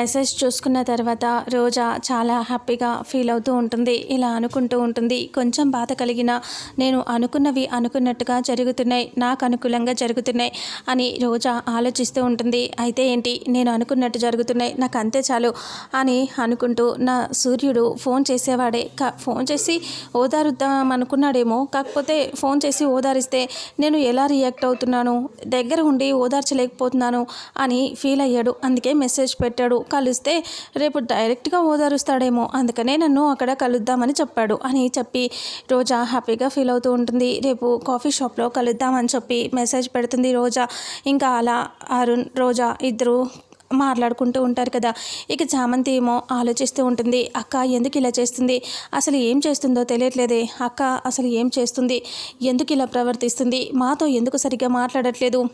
Message చూసుకున్న తర్వాత రోజా చాలా హ్యాపీగా ఫీల్ అవుతూ ఉంటుంది. ఇలా అనుకుంటూ ఉంటుంది. కొంచెం బాధ కలిగిన నేను అనుకున్నవి అనుకున్నట్టుగా జరుగుతున్నాయి. నాకు అనుకూలంగా జరుగుతున్నాయి అని రోజా ఆలోచిస్తూ ఉంటుంది. అయితే ఏంటి? నేను అనుకున్నట్టు జరుగుతున్నాయి. నాకు అంతే చాలు అని అనుకుంటూ నా సూర్యుడు ఫోన్ చేసేవాడే. కా ఫోన్ చేసి ఓదారుద్దాం అనుకున్నాడేమో. కాకపోతే ఫోన్ చేసి ఓదారిస్తే నేను ఎలా రియాక్ట్ అవుతున్నాను? దగ్గర ఉండి ఓదార్చలేకపోతున్నాను అని ఫీల్ అయ్యాడు. అందుకే మెసేజ్ పెట్టాడు. కలిస్తే రేపు డైరెక్ట్గా ఓదారుస్తాడేమో. అందుకనే నన్ను అక్కడ కలుద్దామని చెప్పాడు అని చెప్పి రోజా హ్యాపీగా ఫీల్ అవుతూ ఉంటుంది. రేపు కాఫీ షాప్లో కలుద్దామని చెప్పి మెసేజ్ పెడుతుంది రోజా. ఇంకా అలా అరుణ్ రోజా ఇద్దరు మాట్లాడుకుంటూ ఉంటారు కదా. ఇక చామంతి ఏమో ఆలోచిస్తూ ఉంటుంది. అక్క ఎందుకు ఇలా చేస్తుంది? అసలు ఏం చేస్తుందో తెలియట్లేదే. అక్క అసలు ఏం చేస్తుంది? ఎందుకు ఇలా ప్రవర్తిస్తుంది? మాతో ఎందుకు సరిగ్గా మాట్లాడట్లేదు?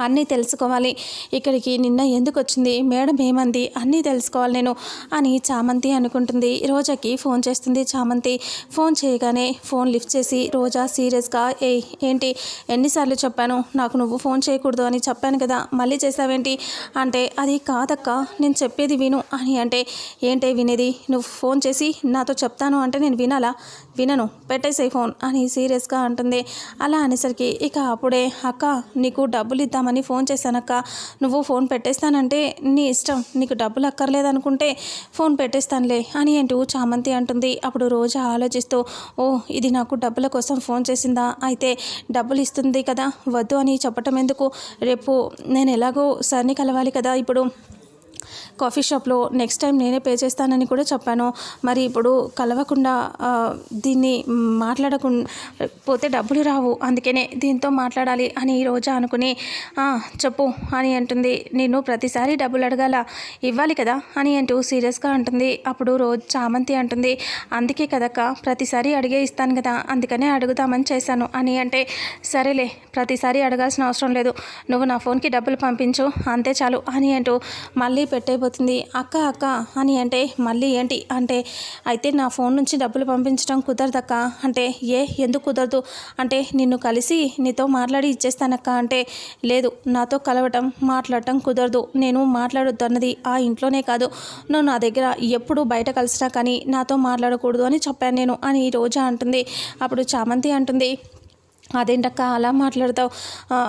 అన్నీ తెలుసుకోవాలి. ఇక్కడికి నిన్న ఎందుకు వచ్చింది మేడం ఏమంది? అన్నీ తెలుసుకోవాలి నేను అని చామంతి అనుకుంటుంది. రోజాకి ఫోన్ చేస్తుంది చామంతి. ఫోన్ చేయగానే ఫోన్ లిఫ్ట్ చేసి రోజా సీరియస్గా ఏ ఏంటి? ఎన్నిసార్లు చెప్పాను? నాకు నువ్వు ఫోన్ చేయకూడదు అని చెప్పాను కదా. మళ్ళీ చేసావేంటి అంటే అది కాదక్క నేను చెప్పేది విను. అని అంటే ఏంటే వినేది? నువ్వు ఫోన్ చేసి నాతో చెప్తాను అంటే నేను వినాలా? వినను. పెట్టేసే ఫోన్. అని సీరియస్గా అంటుంది. అలా అనేసరికి ఇక అప్పుడే అక్క నీకు డబ్బులు ఇద్దామని ఫోన్ చేశానక్క. నువ్వు ఫోన్ పెట్టేస్తానంటే నీ ఇష్టం. నీకు డబ్బులు అక్కర్లేదనుకుంటే ఫోన్ పెట్టేస్తానులే అని అంటూ చామంతి అంటుంది. అప్పుడు రోజా ఆలోచిస్తూ ఓ ఇది నాకు డబ్బుల కోసం ఫోన్ చేసిందా? అయితే డబ్బులు ఇస్తుంది కదా వద్దు అని చెప్పటం ఎందుకు? రేపు నేను ఎలాగో సర్ని కలవాలి కదా ఇప్పుడు కాఫీ షాప్లో నెక్స్ట్ టైం నేనే పే చేస్తానని కూడా చెప్పాను. మరి ఇప్పుడు కలవకుండా దీన్ని మాట్లాడకుండా పోతే డబ్బులు రావు. అందుకనే దీంతో మాట్లాడాలి అని ఈ రోజా అనుకుని చెప్పు అని అంటుంది. నేను ప్రతిసారి డబ్బులు అడగాల. ఇవ్వాలి కదా అని అంటూ సీరియస్గా అంటుంది. అప్పుడు రోజు చామంతి అంటుంది. అందుకే కదక్క ప్రతిసారి అడిగే ఇస్తాను కదా. అందుకనే అడుగుదామని చేశాను అని అంటే సరేలే ప్రతిసారి అడగాల్సిన అవసరం లేదు. నువ్వు నా ఫోన్కి డబ్బులు పంపించు. అంతే చాలు అని అంటూ మళ్ళీ పెట్టయిపోతుంది అక్క అక్క అని అంటే మళ్ళీ ఏంటి? అంటే అయితే నా ఫోన్ నుంచి డబ్బులు పంపించడం కుదరదక్క. అంటే ఏ ఎందుకు కుదరదు? అంటే నిన్ను కలిసి నీతో మాట్లాడి ఇచ్చేస్తానక్క. అంటే లేదు నాతో కలవటం మాట్లాడటం కుదరదు. నేను మాట్లాడొద్దు అన్నది ఆ ఇంట్లోనే కాదు. నువ్వు నా దగ్గర ఎప్పుడు బయట కలిసినా కానీ నాతో మాట్లాడకూడదు అని చెప్పాను నేను అని రోజా అంటుంది. అప్పుడు చామంతి అంటుంది అదేంటక్క అలా మాట్లాడతావు?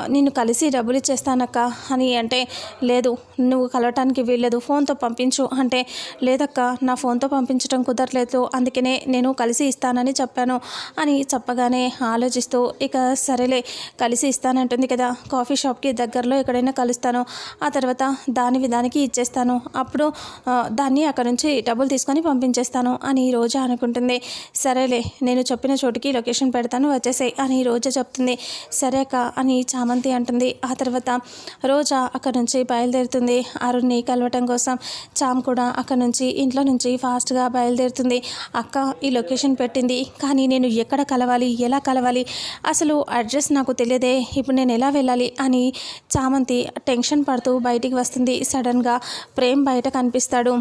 నిన్ను కలిసి డబ్బులు ఇచ్చేస్తానక్క. అని అంటే లేదు నువ్వు కలవటానికి వీల్లేదు ఫోన్తో పంపించు. అంటే లేదక్క నా ఫోన్తో పంపించడం కుదరలేదు అందుకనే నేను కలిసి ఇస్తానని చెప్పాను. అని చెప్పగానే ఆలోచిస్తూ ఇక సరేలే కలిసి ఇస్తానంటుంది కదా కాఫీ షాప్కి దగ్గరలో ఎక్కడైనా కలుస్తాను. ఆ తర్వాత దాని విధానికి ఇచ్చేస్తాను. అప్పుడు దాన్ని అక్కడ నుంచి డబ్బులు తీసుకొని పంపించేస్తాను అని రోజా అనుకుంటుంది. సరేలే నేను చెప్పిన చోటుకి లొకేషన్ పెడతాను వచ్చేసాయి అని రోజు చెప్తుంది సరే అక్క అని చామంతి అంటుంది. ఆ తర్వాత రోజా అక్కడ నుంచి బయలుదేరుతుంది. అరుణ్ని కలవటం కోసం చామ్ కూడా అక్కడ నుంచి ఇంట్లో నుంచి ఫాస్ట్గా బయలుదేరుతుంది. అక్క ఈ లొకేషన్ పెట్టింది కానీ నేను ఎక్కడ కలవాలి ఎలా కలవాలి అసలు అడ్రస్ నాకు తెలియదే ఇప్పుడు నేను ఎలా వెళ్ళాలి అని చామంతి టెన్షన్ పడుతూ బయటికి వస్తుంది. సడన్గా ప్రేమ్ బయట కనిపిస్తాడు.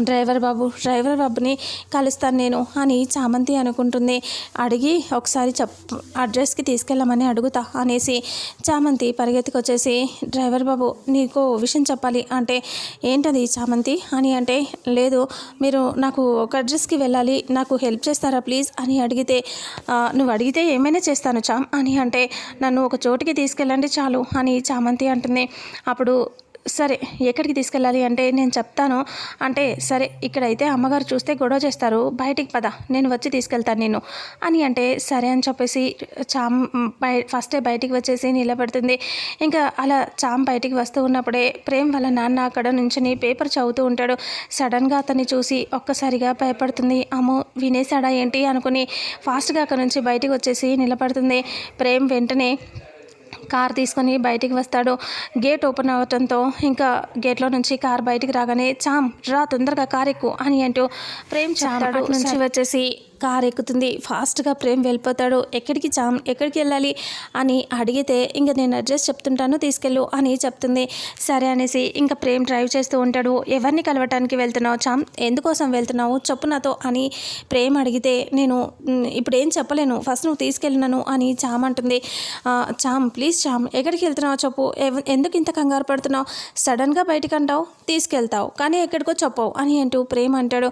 డ్రైవర్ బాబు డ్రైవర్ బాబుని కలుస్తాను నేను అని చామంతి అనుకుంటుంది. అడిగి ఒకసారి చెప్ అడ్రస్కి తీసుకెళ్ళమని అడుగుతా అనేసి చామంతి పరిగెత్తుకొచ్చేసి డ్రైవర్ బాబు నీకు విషయం చెప్పాలి. అంటే ఏంటది చామంతి? అని అంటే లేదు మీరు నాకు ఒక అడ్రస్కి వెళ్ళాలి. నాకు హెల్ప్ చేస్తారా ప్లీజ్? అని అడిగితే నువ్వు అడిగితే ఏమైనా చేస్తాను చామ్. అని అంటే నన్ను ఒక చోటుకి తీసుకెళ్ళండి చాలు అని చామంతి అంటుంది. అప్పుడు సరే ఎక్కడికి తీసుకెళ్ళాలి అంటే నేను చెప్తాను. అంటే సరే ఇక్కడైతే అమ్మగారు చూస్తే గొడవ చేస్తారు. బయటికి పద నేను వచ్చి తీసుకెళ్తాను నేను అని అంటే సరే అని చెప్పేసి చామ్ బయ ఫస్టే బయటికి వచ్చేసి నిలబడుతుంది. ఇంకా అలా చామ్ బయటికి వస్తూ ఉన్నప్పుడే ప్రేమ్ వాళ్ళ నాన్న అక్కడ నుంచుని పేపర్ చదువుతూ ఉంటాడు. సడన్గా అతన్ని చూసి ఒక్కసారిగా భయపడుతుంది. అమ్మో వినేశాడా ఏంటి అనుకుని ఫాస్ట్గా అక్కడ నుంచి బయటికి వచ్చేసి నిలబడుతుంది. ప్రేమ్ వెంటనే కార్ తీసుకొని బయటికి వస్తాడు. గేట్ ఓపెన్ అవటంతో ఇంకా గేట్లో నుంచి కార్ బయటికి రాగానే చామ్ రా తొందరగా కార్ ఎక్కు అని అంటూ ప్రేమ్ చెప్తాడు. నుంచి వచ్చేసి కారు ఎక్కుతుంది. ఫాస్ట్గా ప్రేమ్ వెళ్ళిపోతాడు. ఎక్కడికి చామ్ ఎక్కడికి వెళ్ళాలి అని అడిగితే ఇంకా నేను అడ్రస్ చెప్తుంటాను తీసుకెళ్ళు అని చెప్తుంది. సరే అనేసి ఇంకా ప్రేమ్ డ్రైవ్ చేస్తూ ఉంటాడు. ఎవరిని కలవటానికి వెళ్తున్నావు చామ్ ఎందుకోసం వెళ్తున్నావు? చెప్పు నాతో అని ప్రేమ్ అడిగితే నేను ఇప్పుడు ఏం చెప్పలేను. ఫస్ట్ నువ్వు తీసుకెళ్ళినాను అని చామ్ అంటుంది. చామ్ ప్లీజ్ చామ్ ఎక్కడికి వెళ్తున్నావు చెప్పు? ఎవ- ఎందుకు ఇంత కంగారు పడుతున్నావు? సడన్గా బయటికి అంటావు? తీసుకెళ్తావు. కానీ ఎక్కడికో చెప్పవు అని అంటూ ప్రేమ్ అంటాడు.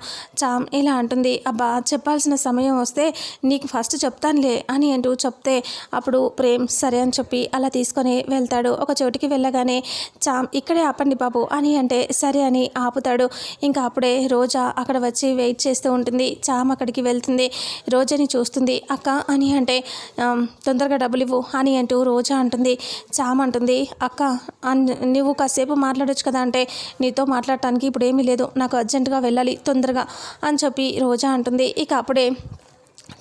చామ్ ఇలా అంటుంది. అబ్బా చెప్పాల్సిన సమయం వస్తే నీకు ఫస్ట్ చెప్తానులే అని అంటూ చెప్తే అప్పుడు ప్రేమ్ సరే అని చెప్పి అలా తీసుకొని వెళ్తాడు. ఒక చోటికి వెళ్ళగానే చామ్ ఇక్కడే ఆపండి బాబు అని అంటే సరే అని ఆపుతాడు. ఇంకా అప్పుడే రోజా అక్కడ వచ్చి వెయిట్ చేస్తూ ఉంటుంది. చామ్ అక్కడికి వెళ్తుంది. రోజాని చూస్తుంది. అక్క అని అంటే తొందరగా డబ్బులు ఇవ్వు అని అంటూ రోజా అంటుంది. చామ్ అంటుంది అక్క నువ్వు కాసేపు మాట్లాడొచ్చు కదా అంటే నీతో మాట్లాడటానికి ఇప్పుడు ఏమీ లేదు. నాకు అర్జెంటుగా వెళ్ళాలి తొందరగా అని చెప్పి రోజా అంటుంది. ఇక అప్పుడే você.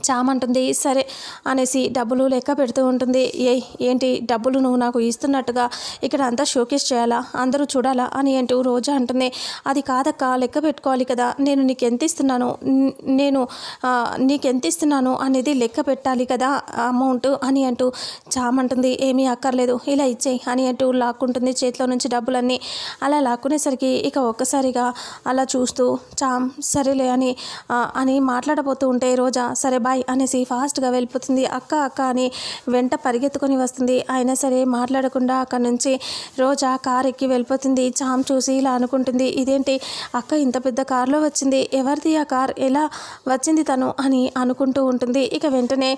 చామంటుంది సరే అనేసి డబ్బులు లెక్క పెడుతూ ఉంటుంది. ఏ ఏంటి డబ్బులు నువ్వు నాకు ఇస్తున్నట్టుగా ఇక్కడ అంతా షోకేస్ చేయాలా? అందరూ చూడాలా? అని అంటూ రోజా అంటుంది. అది కాదక్క లెక్క పెట్టుకోవాలి కదా. నేను నీకు ఎంత ఇస్తున్నాను నేను నీకు ఎంత ఇస్తున్నాను అనేది లెక్క పెట్టాలి కదా అమౌంట్ అని అంటూ చామంటుంది. ఏమీ అక్కర్లేదు. ఇలా ఇచ్చేయి అని అంటూ లాక్కుంటుంది చేతిలో నుంచి డబ్బులన్నీ. అలా లాక్కునేసరికి ఇక ఒక్కసారిగా అలా చూస్తూ చామ్ సరేలే అని అని మాట్లాడబోతూ ఉంటే రోజా సరే బాయ్ అనేసి ఫాస్ట్గా వెళ్ళిపోతుంది. అక్క అక్క అని వెంట పరిగెత్తుకొని వస్తుంది. అయినా సరే మాట్లాడకుండా అక్కడి నుంచి రోజా కార్ ఎక్కి వెళ్ళిపోతుంది. చామ్ చూసి ఇలా అనుకుంటుంది. ఇదేంటి? అక్క ఇంత పెద్ద కారులో వచ్చింది. ఎవరిది ఆ కార్? ఎలా వచ్చింది తను? అని అనుకుంటూ ఉంటుంది. ఇక వెంటనే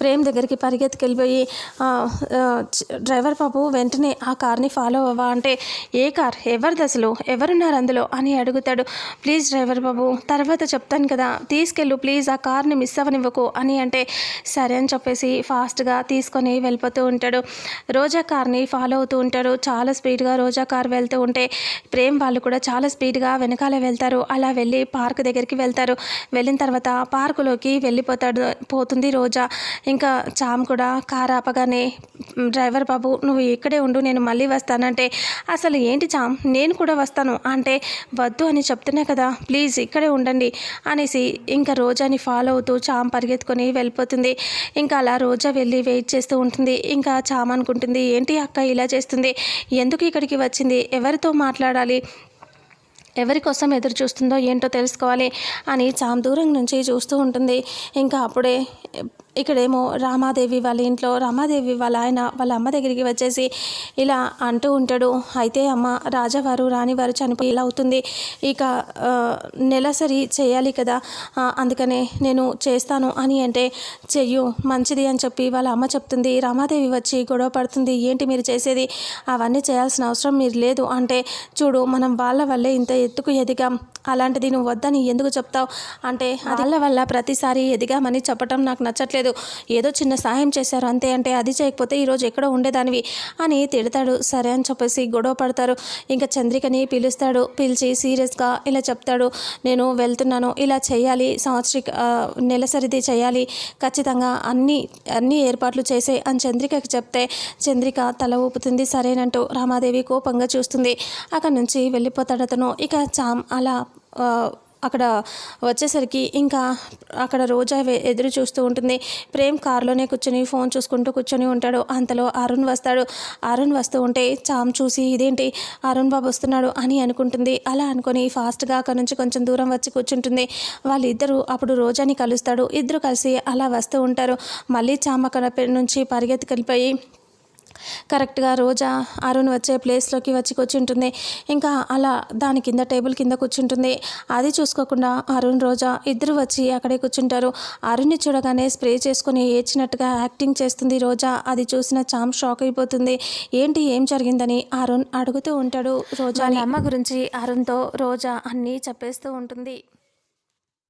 ప్రేమ్ దగ్గరికి పరిగెత్తుకెళ్ళిపోయి డ్రైవర్ బాబు వెంటనే ఆ కార్ని ఫాలో అవ్వా అంటే ఏ కార్? ఎవరిది అసలు? ఎవరున్నారు అందులో? అని అడుగుతాడు. ప్లీజ్ డ్రైవర్ బాబు తర్వాత చెప్తాను కదా. తీసుకెళ్ళు ప్లీజ్. ఆ కార్ని మిస్ అవ్వనివ్వకు. అని అంటే సరే అని చెప్పేసి ఫాస్ట్గా తీసుకొని వెళ్ళిపోతూ ఉంటాడు. రోజా కార్ని ఫాలో అవుతూ ఉంటాడు. చాలా స్పీడ్గా రోజా కార్ వెళ్తూ ఉంటే ప్రేమ్ వాళ్ళు కూడా చాలా స్పీడ్గా వెనకాల వెళ్తారు. అలా వెళ్ళి పార్క్ దగ్గరికి వెళ్తారు. వెళ్ళిన తర్వాత పార్కులోకి వెళ్ళిపోతాడు పోతుంది రోజా. ఇంకా చామ్ కూడా కార్ ఆపగానే డ్రైవర్ బాబు నువ్వు ఇక్కడే ఉండు నేను మళ్ళీ వస్తానంటే అసలు ఏంటి చామ్? నేను కూడా వస్తాను. అంటే వద్దు అని చెప్తున్నా కదా ప్లీజ్ ఇక్కడే ఉండండి. అనేసి ఇంకా రోజాని ఫాలో అవుతూ చామ్ పరిగెత్తుకొని వెళ్ళిపోతుంది. ఇంకా అలా రోజా వెళ్ళి వెయిట్ చేస్తూ ఉంటుంది. ఇంకా చామ్ అనుకుంటుంది ఏంటి అక్క ఇలా చేస్తుంది? ఎందుకు ఇక్కడికి వచ్చింది? ఎవరితో మాట్లాడాలి? ఎవరి కోసం ఎదురు చూస్తుందో ఏంటో తెలుసుకోవాలి? అని చామ్ దూరం నుంచి చూస్తూ ఉంటుంది. ఇంకా అప్పుడే ఇక్కడేమో రామాదేవి వాళ్ళ ఇంట్లో రామాదేవి వాళ్ళ ఆయన వాళ్ళ అమ్మ దగ్గరికి వచ్చేసి ఇలా అంటూ ఉంటాడు అయితే అమ్మ రాజావారు రాణివారు చనిపోయి ఇలా అవుతుంది. ఇక నెలసరి చేయాలి కదా. అందుకనే నేను చేస్తాను అని అంటే చెయ్యు మంచిది అని చెప్పి వాళ్ళ అమ్మ చెప్తుంది. రామాదేవి వచ్చి గొడవ పడుతుంది. ఏంటి మీరు చేసేది? అవన్నీ చేయాల్సిన అవసరం మీరు లేదు. అంటే చూడు మనం వాళ్ళ వల్లే ఇంత ఎత్తుకు ఎదిగాం. అలాంటిది నువ్వు వద్దని ఎందుకు చెప్తావు? అంటే వాళ్ళ వల్ల ప్రతిసారి ఎదిగామని చెప్పటం నాకు నచ్చట్లేదు. ఏదో చిన్న సహాయం చేశారు. అంతే అంటే అది చేయకపోతే ఈరోజు ఎక్కడో ఉండేదానివి అని తిడతాడు. సరే అని చెప్పేసి గొడవ పడతారు. ఇంకా చంద్రికని పిలుస్తాడు. పిలిచి సీరియస్గా ఇలా చెప్తాడు. నేను వెళ్తున్నాను. ఇలా చేయాలి. సంవత్సరిక నెలసరిది చేయాలి. ఖచ్చితంగా అన్ని అన్ని ఏర్పాట్లు చేసే అని చంద్రికకి చెప్తే చంద్రిక తల ఊపుతుంది. సరేనంటూ రామాదేవి కోపంగా చూస్తుంది. అక్కడ నుంచి వెళ్ళిపోతాడు అతను. ఇక చామ్ అలా అక్కడ వచ్చేసరికి ఇంకా అక్కడ రోజా ఎదురు చూస్తూ ఉంటుంది. ప్రేమ్ కారులోనే కూర్చొని ఫోన్ చూసుకుంటూ కూర్చొని ఉంటాడు. అంతలో అరుణ్ వస్తాడు. అరుణ్ వస్తూ ఉంటే చామ్ చూసి ఇదేంటి? అరుణ్ బాబు వస్తున్నాడు అని అనుకుంటుంది. అలా అనుకొని ఫాస్ట్గా అక్కడ నుంచి కొంచెం దూరం వచ్చి కూర్చుంటుంది. వాళ్ళిద్దరూ అప్పుడు రోజాని కలుస్తాడు. ఇద్దరు కలిసి అలా వస్తూ ఉంటారు. మళ్ళీ చామ్ అక్కడ పె- నుంచి పరిగెత్తుకెళ్ళిపోయి కరెక్ట్గా రోజా అరుణ్ వచ్చే ప్లేస్లోకి వచ్చి కూర్చుంటుంది. ఇంకా అలా దాని కింద టేబుల్ కింద కూర్చుంటుంది. అది చూసుకోకుండా అరుణ్ రోజా ఇద్దరు వచ్చి అక్కడే కూర్చుంటారు. అరుణ్ని చూడగానే స్ప్రే చేసుకుని ఏడ్చినట్టుగా యాక్టింగ్ చేస్తుంది రోజా. అది చూసిన చామ్ షాక్ అయిపోతుంది. ఏంటి ఏం జరిగిందని అరుణ్ అడుగుతూ ఉంటాడు రోజా అమ్మ గురించి అరుణ్తో రోజా అన్నీ చెప్పేస్తూ ఉంటుంది.